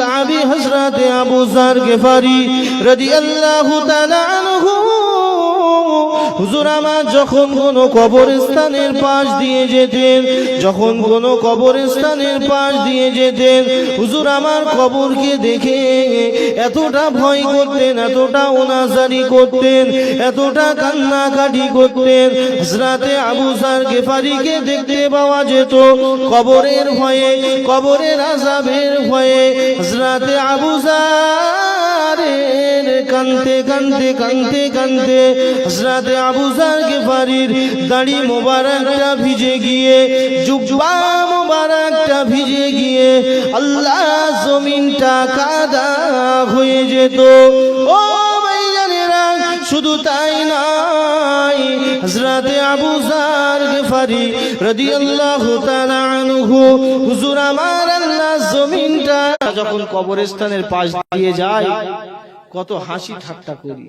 কাবি হযরত Abu jar Ghifari রাদিয়াল্লাহু তাআলা আনহু। হুজুর আমার যখন কোনো কবরস্থানের পাশ দিয়ে যেতেন, যখন কোনো কবরস্থানের পাশ দিয়ে যেতেন, হুজুর আমার কবরকে দেখে এতটা ভয় করতেন, এতটা ওনাজারি করতেন, এতটা কান্নাকাটি করতেন। হজরাতে আবু সার গেফারিকে দেখতে পাওয়া যেত, কবরের ভয়ে, কবরের আজাবের ভয়ে। হজরাতে আবু কানতে কানতে কানতে কানতে হজরাতে আবু জার গেফারির দাড়ি মোবারকটা ভিজে গিয়ে জুব্বা ভিজে গিয়ে আল্লাহ জমিনটা কাদা হয়ে যেত। ও শুধু তাই নাই আবু জার গফারি তাআলা আনহু, হুজুর আমার আল্লাহ জমিনটা যখন কবরস্থানের পাশ দিয়ে যায়, কত হাসি ঠাট্টা করি।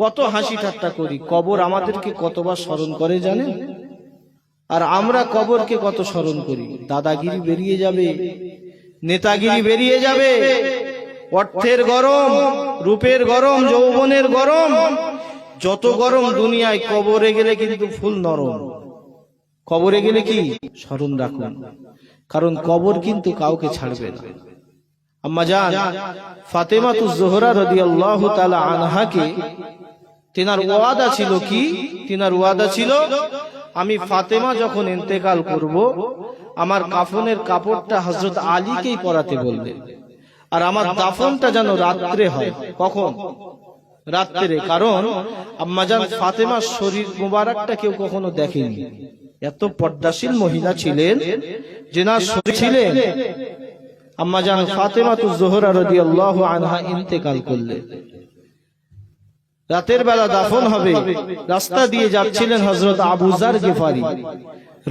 কত হাসি ঠাট্টা করি। কবর আমাদেরকে কতবার স্মরণ করে জানেন? আর আমরা কবরকে কত স্মরণ করি? দাদাগিরি বেরিয়ে যাবে, নেতাগিরি বেরিয়ে যাবে। অর্থের গরম, রূপের গরম, যৌবনের গরম। যত গরম দুনিয়ায়, কবরে গেলে কিন্তু ফুল নরম। কবরে গেলে কি? স্মরণ রাখুন। কারণ কবর কিন্তু কাউকে ছাড়বে না। আম্মা ফাতেমা জোহরা রাদিয়াল্লাহু তাআলা আনহাকে, তেনার ওয়াদা ছিল কি? তেনার ওয়াদা ছিল আমি ফাতেমা যখন ইন্তেকাল করব আমার কাফনের কাপড়টা হজরত আলীকেই পরাতে বলবে। আর আমার দাফনটা যেন রাত্রে হয়। কখন? রাত্রে। কারণ আম্মাজান ফাতেমার শরীর মুবারকটা কেউ কখনো দেখেনি। এত পর্দাশীল মহিলা ছিলেন যে না ছিলেন আম্মাজান ফাতেমা তু জোহরা রাদিয়াল্লাহু আনহা ইন্তেকাল করলেন। রাতের বেলা দাফন হবে। রাস্তা দিয়ে যাচ্ছিলেন হজরত আবু জার গেফারি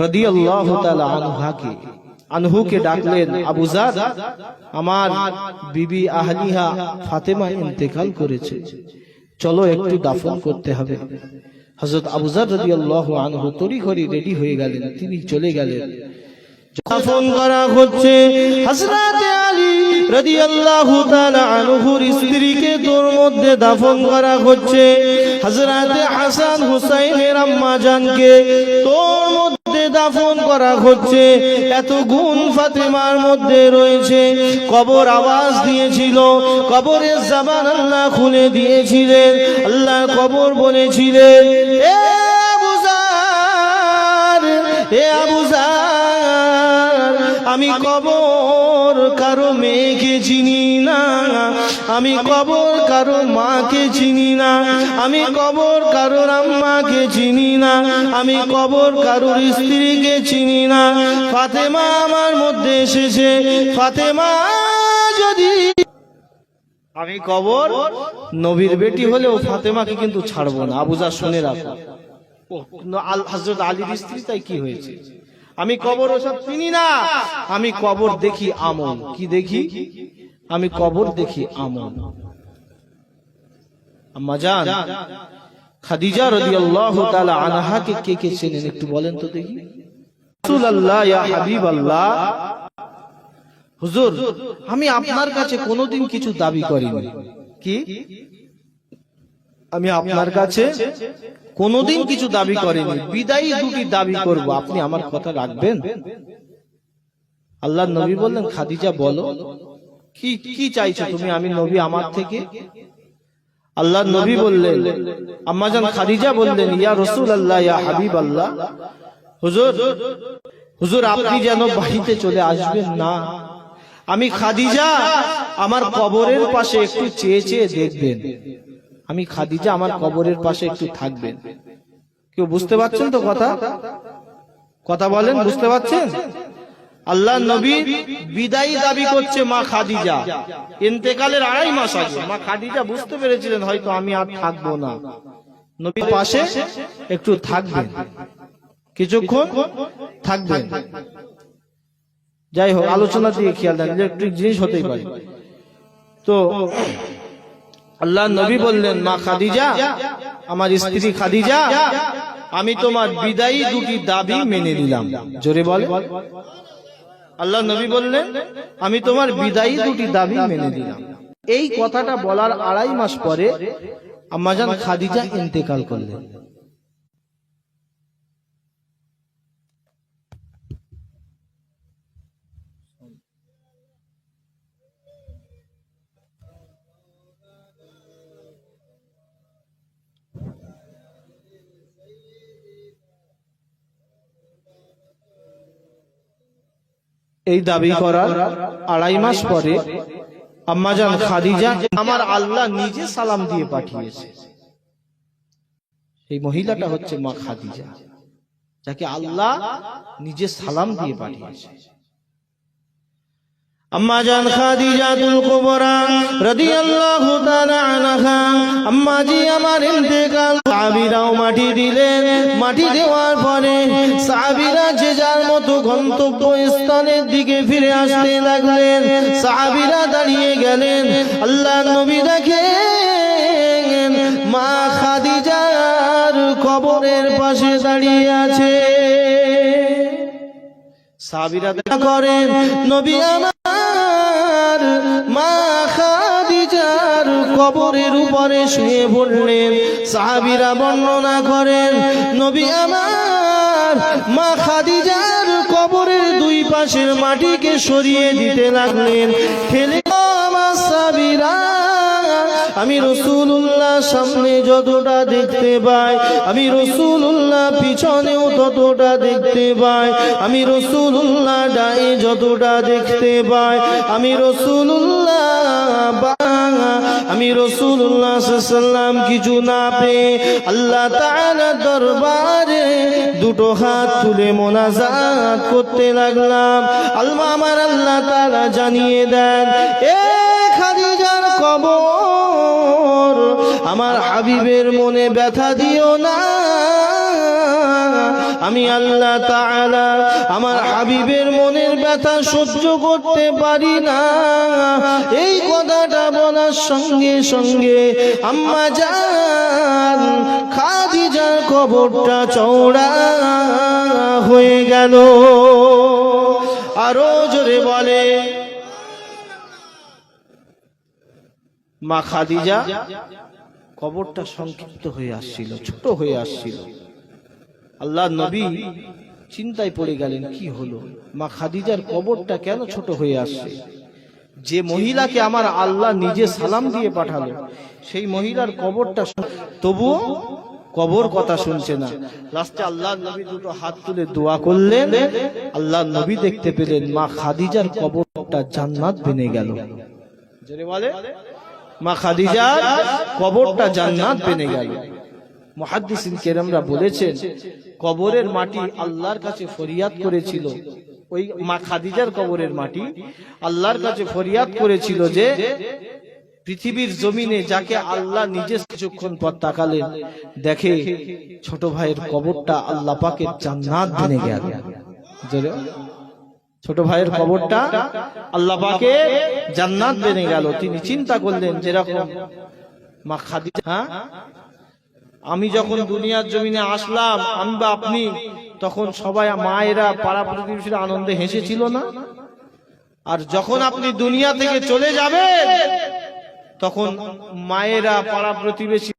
রাদিয়াল্লাহু তাআলা আনহাকে। আনহুকে ডাকলেন, আবু জার আমার বিবি আহলিহা ফাতেমা ইন্তেকাল করেছে। চলো একটু দাফন করতে হবে। হজরত আবু জার রাদিয়াল্লাহু আনহু তড়িঘড়ি রেডি হয়ে গেলেন। তিনি চলে গেলেন। দাফন করা হচ্ছে, হযরতে আম্মা জানকে তোর মধ্যে দাফন এত গুণ ফাতেমার মধ্যে রয়েছে। কবর আওয়াজ দিয়েছিল, কবরের জাবান আল্লাহ খুলে দিয়েছিলেন। আল্লাহ কবর বলেছিলেন, এ এ আমি কবর কারও মেয়েকে চিনি না। আমি কবর কারও মাকে চিনি না। আমি কবর কারোর আম্মাকে চিনি না। আমি কবর কারোর স্ত্রীকে চিনি না। ফাতেমা আমার মধ্যে এসেছে। ফাতেমা যদি আমি কবর, নবীর বেটি হলেও ফাতেমাকে কিন্তু ছাড়বো না। আবুজা শুনে রাখো। হযরত আলীর স্ত্রী, তাই কি হয়েছে? আমি কবর ওসব চিনি না। আমি কবর দেখি আমল কি দেখি? আমি কবর দেখি আমল আম্মা জান, খাদিজা রাদিয়াল্লাহু তাআলা আনহাকে কে কে চেনেন একটু বলেন তো দেখি। রাসূলুল্লাহ, ইয়া হাবিবাল্লাহ। হুজুর, আমি আপনার কাছে কোনোদিন কিছু দাবি করিনি। কি? আমি আপনার কাছে কোনোদিন কিছু দাবি করিনি। বিদায়ী দুটি দাবি করব। আপনি আমার কথা রাখবেন? আল্লাহ নবী বললেন, খাদিজা, বলো। কি কি চাইছো তুমি? আমি নবী আমার থেকে? আল্লাহ নবী বললেন, আম্মা আম্মাজান খাদিজা বললেন, ইয়া রসুল আল্লাহ ইয়া হাবিব আল্লাহ হুজুর হুজুর, আপনি যেন বাড়িতে চলে আসবেন না। আমি খাদিজা, আমার কবরের পাশে একটু চেয়ে চেয়ে দেখবেন। আমি খাদিজা আমার কবরের পাশে একটু থাকবেন। কেউ বুঝতে পারছেন তো কথা? কথা বলেন, বুঝতে পারছেন? আল্লাহ নবী বিদায়ী দাবি করছে মা খাদিজা। ইন্তেকালের আড়াই মাস আগে। মা খাদিজা বুঝতে পেরেছিলেন হয়তো আমি আর থাকব না। নবীর পাশে একটু থাকবেন। কিছুক্ষণ থাকবেন। যাই হোক আলোচনা দিয়ে খেয়াল দেন ইলেকট্রিক জিনিস হতেই পারে। তো আল্লাহ নবী বললেন, মা খাদিজা, আমার স্ত্রী খাদিজা, আমি তোমার বিদায়ী দুটি দাবি মেনে নিলাম। জোরে বল। আল্লাহ নবী বললেন, আমি তোমার বিদায়ী দুটি দাবি মেনে দিলাম এই কথাটা বলার আড়াই মাস পরে আমাজান খাদিজা ইন্তেকাল করলেন। এই দাবি করার আড়াই মাস পরে আম্মাজান খাদিজা আমার আল্লাহ নিজে সালাম দিয়ে পাঠিয়েছে। এই মহিলাটা হচ্ছে মা খাদিজা, যাকে আল্লাহ নিজে সালাম দিয়ে পাঠিয়েছে। আম্মা জান খাদিজাতুল কুবরা রাদিয়াল্লাহু তাআলা আনহা আম্মা জি আমার ইন্তেকাল। সাহাবীরাও মাটি দিলেন। মাটি দেওয়ার পরে সাহাবীরা যে যার মতো গন্তব্য স্থানের দিকে ফিরে আসতে লাগলেন। সাহাবীরা দাঁড়িয়ে গেলেন। আল্লাহ নবী দেখেন মা খাদিজার কবরের পাশে দাঁড়িয়ে আছে। সাবিরা করেন, নবী আমার মা কবরের উপরে শুয়ে পড়লেন। সাহাবীরা বর্ণনা করেন, নবী আমার, মা খাদিজার কবরের দুই পাশের মাটিকে সরিয়ে দিতে লাগলেন। ঠেলে আমার সাবিরা আমি রসুল্লাহ সামনে যতটা দেখতে পাই, আমি রসুল্লাহ পিছনেও ততটা দেখতে পাই, আমি রসুল্লাহ ডায়ে যতটা দেখতে পাই, আমি রসুল্লাহ আমি রসুল্লাহ সাল্লাম কিছু না পেয়ে আল্লাহ তাআলা দরবারে দুটো হাত তুলে মোনাজাত করতে লাগলাম। আল্লাহ আমার আল্লাহ তারা জানিয়ে দেন, এ খাদিজার কবর, আমার হাবিবের মনে ব্যথা দিও না। আমি আল্লাহ তাআলা আমার হাবিবের মনের ব্যথা সহ্য করতে পারি না। এই কথাটা বলার সঙ্গে সঙ্গে আম্মা জান খাদিজার কবরটা চওড়া হয়ে গেল। আরও জোরে বলে, মা খাদিজা, কবরটা সংক্ষিপ্ত হয়ে আসছিল, ছোট হয়ে আসছিল। আল্লাহ নবী চিন্তায় পড়ে গেলেন, কি হলো? মা খাদিজার কবরটা কেন ছোট হয়ে আসছে? যে মহিলাকে আমার আল্লাহ নিজে সালাম দিয়ে পাঠালো, সেই মহিলার কবরটা তবুও কবর কথা শুনছে না। লাস্টে আল্লাহ নবী দুটো হাত তুলে দোয়া করলেন। আল্লাহ নবী দেখতে পেলেন মা খাদিজার কবরটা জান্নাত বেনে গেল। বলে, মা খাদিজার কবরটা জান্নাত বেনে গেল। মহাদ্দিসিন কেরামরা বলেছেন, কবরের মাটি আল্লাহর কাছে ফরিয়াদ করেছিল। ওই মা খাদিজার কবরের মাটি আল্লাহর কাছে ফরিয়াদ করেছিল যে, পৃথিবীর জমিনে যাকে আল্লাহ নিজে কিছুক্ষণ পর তাকালেন, দেখে ছোট ভাইয়ের কবরটা আল্লাহ পাকের জান্নাত বেনে গেল। ছোট ভাইয়ের কবরটা আল্লাহ পাকে জান্নাত বেনে গেল। তিনি চিন্তা করলেন, যেরকম মা খাদিজা হ্যাঁ? আমি যখন দুনিয়ার জমিনে আসলাম আমি বা আপনি, তখন সবাই মায়েরা পাড়া প্রতিবেশীরা আনন্দে হেসেছিল না? আর যখন আপনি দুনিয়া থেকে চলে যাবেন, তখন মায়েরা পাড়া প্রতিবেশী